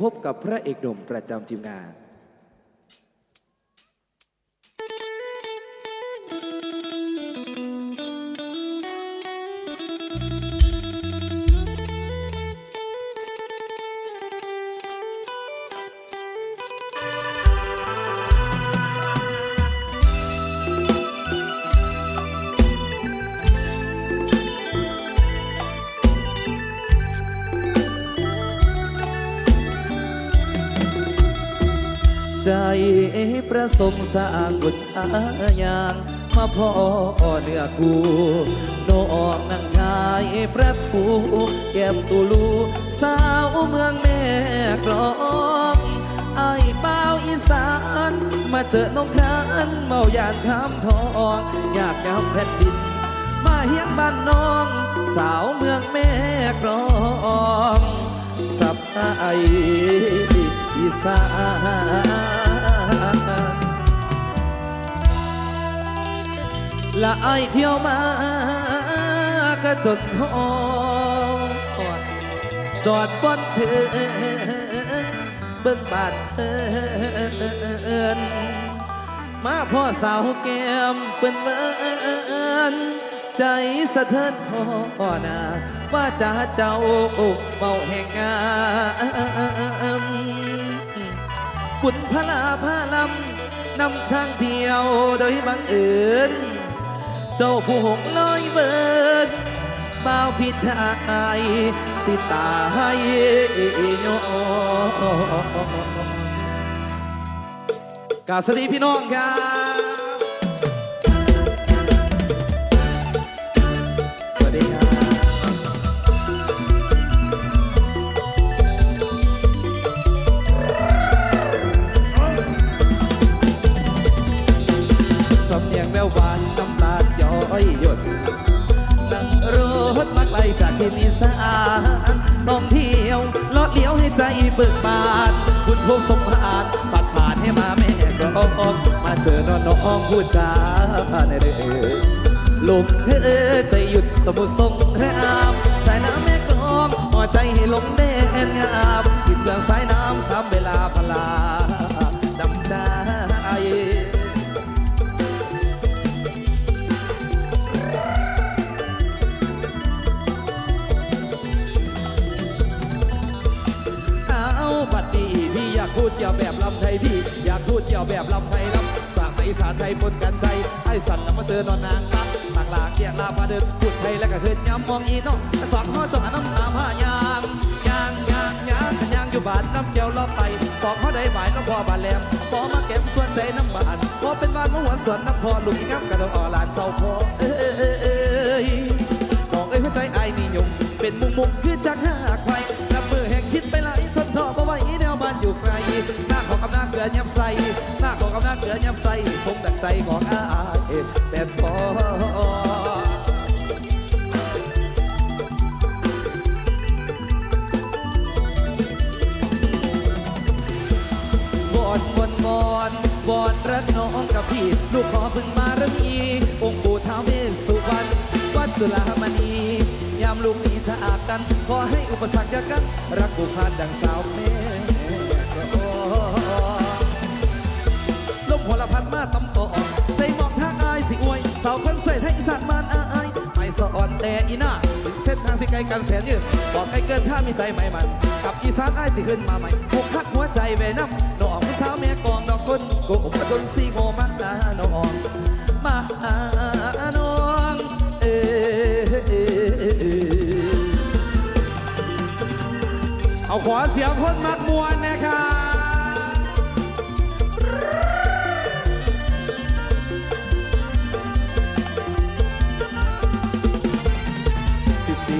พบกับพระเอกหนุ่มประจำทีมงาน ประสงค์สร้างบุญอาญางมาพ่อเนื้อกูโนออกนังชายประทูแก้มตูลูสาวเมืองแม่กลองไอ้เป้าวอีสาน มาเจอน้องครานเมายานทำทอง อยากยำแผ่นดิน มาเฮียงบ้านน้อง สาวเมืองแม่กลองสับไออีสาน ละไอายเที่ยวมาก็จนทอจอดบนเถินเบิ่งบานเถินมาพ่อสาวแก้มเปิ้นเบิ่นใจสะเทินทอนาว่าจะเจ้าเมาแห่งงา บุญพลาพาลำนำทางเที่ยวโดยบังเอิญเจ้าผู้หงลอยเบิดบ่าวพี่ชายสิตายโยกาสวัสดีพี่น้องครับ เบิกบานบุญพบสมหารปัดผ่านให้มาแม่กรองมาเจอน้องน้องพูดจาในเรื่องลมเธอใจหยุดสมุทรสงครามสายน้ำแม่กรองหัวใจให้ลงแดงงามกินเปลืองสายน้ำสามเวลาพลา แบบลำไทยลำสร้างอีสานไทยปนกันใจไอ้สันแล้วมาเจอนอนนางตักต่างหลากเกี่ยงลามาเดินพูดไทยแล้วก็เฮินย้ำมองอีน้องสองห้อจอดน้ำตาผ้ายางยางยางยางกันยางอยู่บ้านน้ำแก้วรอบไปสองห้อได้หมายน้องพ่อบานแหลมพอมาเก็บส่วนใจน้ำบานพอเป็นบ้านมหัวสวนน้ำพอลุกงับกระโดดอ่อลานเจ้าพ่อเอ้ยบอกเอ้ยหัวใจไอ้นี่ยงเป็นมุมมุมคือจักหาใแบบพอวอนวอนวอนวอนรักน้องกับพี่ลูกขอพึ่งมาริ่มอีองค์ปู่ท้าวเวสสุวรรณวัดจุฬามณียามลูกนี้จากกัน ขอให้อุปสรรคอย่ากัน รักผูกพันดังสาวแม่โอ้ลมหัวละพันมาตำต่อใจ สาวคนสวยไทยอีสานมานอายไปสะอ่อนแต่อีหน้าถึงเส้นทางสิไกลกันแสนยืนบอกให้เกินถ้ามีใจใหม่มันกับอีสานอายสิขึ้นมาใหม่ผูกพักหัวใจไว้น้ำน้องผู้สาวแม่กองดอกคนโกอุปดนสีโงมันนาน้องมาน้องเออเออเออเออเอาขอเสียงคนมักมวนนะครับ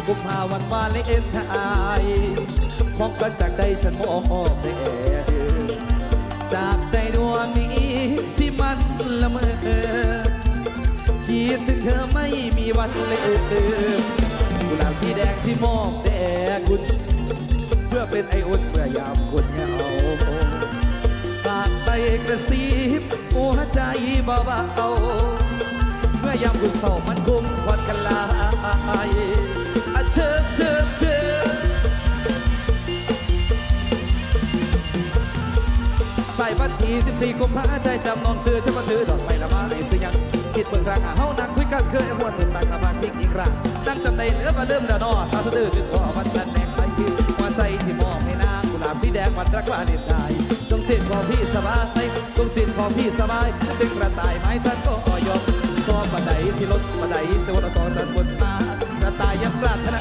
กุมภาวันวาเลนไทน์มองกันจากใจฉันมอบแด่จากใจดวงนี้ที่มันละเมอคิดถึงเธอไม่มีวันลืมกุหลาบสีแดงที่มอบแด่คุณ เพื่อเป็นไออุ่นเมื่อยามคนเหงาฝากไปกระซิบหัวใจเบาๆเมื่อยามคุณเศร้ามันคงควันกันลายี่สิบสี่คมภาใจจำนองเจอฉันว่าเธอดอกไม้ละมาไอ้เสียงคิดเบิ่งลางหาเฮานักคุยกันเคยหวนหนึ่งต่างลมาทิ้งอีกครั้งนั่งจำในเนื้อมาเริ่มแล้วนอสาวเธอคือขอวันจันแดงไปคือหัวใจที่มอบให้นางกุหลาบสีแดงวันรักวาเลนไทยต้องจิตขอพี่สบายต้องจิตขอพี่สบายเป็นกระต่ายไม้ฉันก็อ่อยยอมบันไดสิลดบันไดสิวันต่อสันบนมากระต่ายยังปราถนา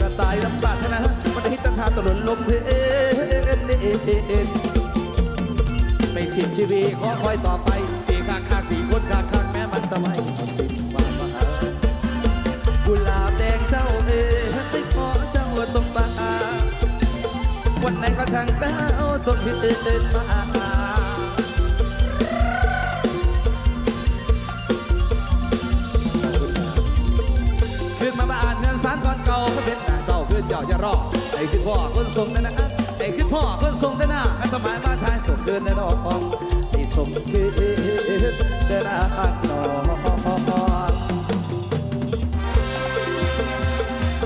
กระต่ายยังปรารถนะบันไดจันทาตลุนลมเพล สิ้นชีวิตขอคอยต่อไปสี่ข้างข้างสี่คนข้างข้างแม้มันจะไม่หมดสิ้นวามหากุหลาบแดงเจ้าเอ๋ยให้ขอเจ้าจงมาวันไหนก็ช่างเจ้าจงเดินมาขึ้นมาบ้านเงินสารก่อนเก่าก็เป็นหน้าเจ้าขึ้นเจ้าอย่ารอไอ้ขึ้นพ่อคนทรงนั่นนะ ชายส่งเกินในดอกไอ้ส่งเกินเดินอางนอก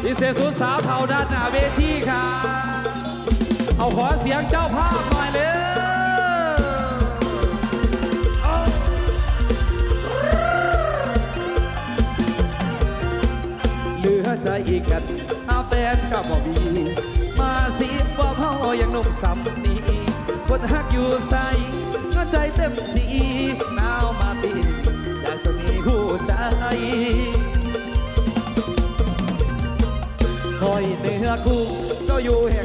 พิเศษสุดสาวเท่าด้านหน้าเวทีค่ะเอาขอเสียงเจ้าภาพหน่อยเลยเหลือใจอีกกันอาแฟนกับบ่มีมาสิบ่เฮายังนุ่มสำ หักอยู่ใส่ก็ใจเต็มที่หนาวมาปีอยากจะมีผู้ใจคอยเนื้อคู่เจ้าอยู่แห่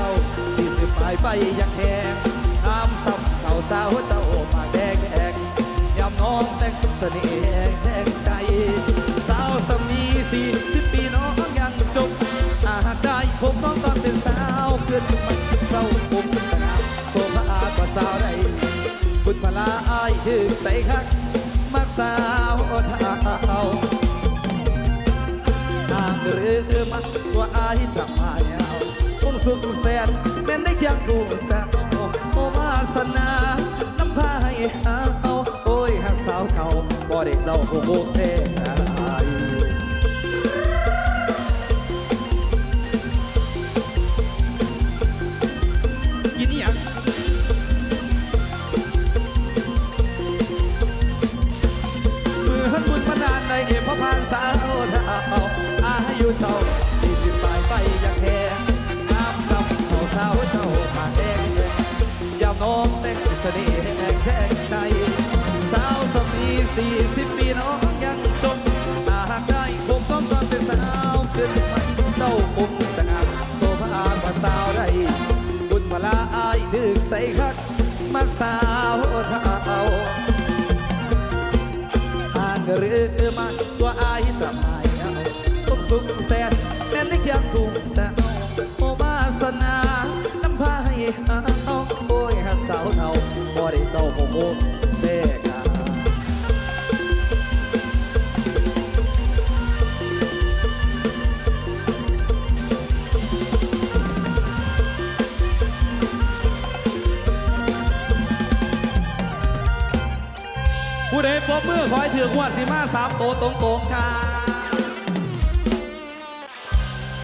เจ้าสี่สิบปลายไปยังแหงน้ำซ้ำเก่าสาวเจ้ามาแดงแดงยามน้องแต่งเสน่ห์แดงใจ สาวสามีสี่สิบปีน้องยังจบอาหากได้ผมน้องตอนเป็นสาวเพื่อนมันเจ้าผมเป็นสง่าโซภากว่าสาวใดบุญพลาอายคือใส่คักมักสาวเท้านางเรือมาตัวอายจะมายาวคง สุดแสนเป็นได้ยังกูจะโอวาสนาน้ำพาให้หาเอาโอ้ยหักสาวเขาบ่ได้เจ้าโอ้โหเท สี่สิบปีน้องยังจนอาหากได้คงต้องตอนเป็นสาวขึ้นมาเจ้าคงสง่าโซภาว่าสาวใดบุญเวลาอายถึงใส่คักมักสาวเท้าอ่านเรือมาตัวอายสมัยเอาต้องสุขแสนแม่นได้เคียงกุ้งแซวโอวาสนาน้ำพาย ใดปรบมือคอยถือกวดสีมาสามโตตรงๆค่ะ